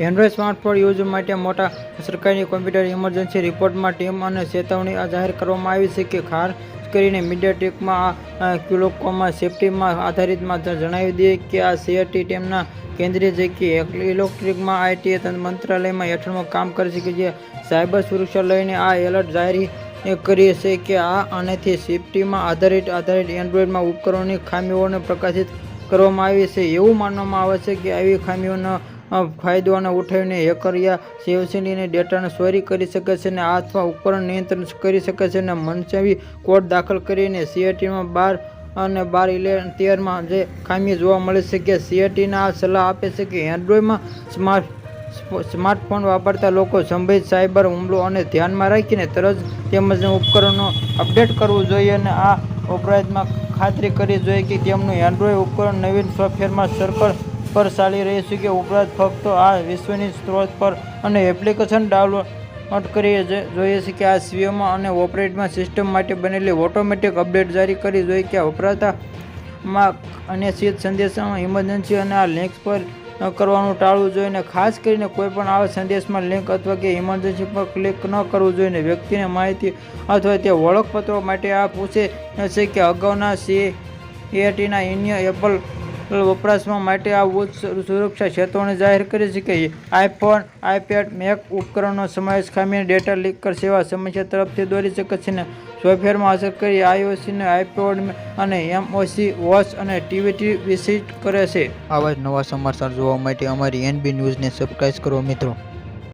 Android smartphone use માટે મોટા સરકારી કોમ્પ્યુટર ઇમરજન્સી રિપોર્ટમાં ટીમ અને ચેતવણી જાહેર કરવામાં આવી છે કે ખાસ કરીને મીડિયાટેકમાં આ ક્યુલોકોમાં સેફટીમાં આધારિતમાં જણાવી દઈએ કે આ સીઆરટી ટીમના કેન્દ્રીય છે કે ઇલેક્ટ્રિકમાં આઈટી મંત્રાલયમાં હેઠળમાં કામ કરે છે કે જે સાયબર સુરક્ષા લઈને આ એલર્ટ જાહેર કરી છે કે આ આનાથી સેફટીમાં આધારિત આધારિત એન્ડ્રોઈડમાં ઉપકરણોની ખામીઓને પ્રકાશિત કરવામાં આવી છે. એવું માનવામાં આવે છે કે આવી ખામીઓનો ફાયદોને ઉઠાવીને હેકરિયા શિવસેનીને ડેટાને ચોરી કરી શકે છે અને અથવા ઉપકરણ નિયંત્રણ કરી શકે છે અને મનસેવી કોડ દાખલ કરીને સીએટીમાં બાર અને બાર ઇલેવન તેરમાં જે ખામી જોવા મળે છે કે સીએટીના આ સલાહ આપે છે કે એન્ડ્રોઈડમાં સ્માર્ટ, સ્માર્ટફોન વાપરતા લોકો સંભવિત સાયબર હુમલો અને ધ્યાનમાં રાખીને તરત તેમજ ઉપકરણનો અપડેટ કરવું જોઈએ અને આ અપરાધમાં ખાતરી કરવી જોઈએ કે તેમનું એન્ડ્રોઈડ ઉપકરણ નવીન સોફ્ટવેરમાં સર્કલ પર ચાલી રહી છે કે ઉપરાંત ફક્ત આ વિશ્વની સ્ત્રોત પર અને એપ્લિકેશન ડાઉનલોડ કરી જોઈએ છે કે આ સીઓમાં અને ઓપરેટમાં સિસ્ટમ માટે બનેલી ઓટોમેટિક અપડેટ જારી કરી જોઈએ કે વપરાતામાં અને સીધ સંદેશામાં ઇમરજન્સી અને આ લિંક્સ પર કરવાનું ટાળવું જોઈએ અને ખાસ કરીને કોઈપણ આવા સંદેશમાં લિંક અથવા કે ઇમરજન્સી પર ક્લિક ન કરવું જોઈએ અને વ્યક્તિને માહિતી અથવા તે ઓળખપત્રો માટે આ પૂછે છે કે અગાઉના સી એટીના અન્ય એપલ વપરાશમાં માટે આ ઉચ્ચ સુરક્ષા ક્ષેત્રોને જાહેર કરી છે આઈફોન, આઈપેડ, મેક ઉપકરણનો સમાવેશ ખામીને ડેટા લીક કર સેવા સમસ્યા તરફથી દોરી શકે છે ને સોફ્ટવેરમાં અસર કરી આઈઓસીને આઈપોડ અને એમઓસી, વોચ અને ટીવી વિઝિટ કરે છે. આવા જ નવા સમાચાર જોવા માટે અમારી એનબી ન્યૂઝને સબસ્ક્રાઈબ કરો મિત્રો.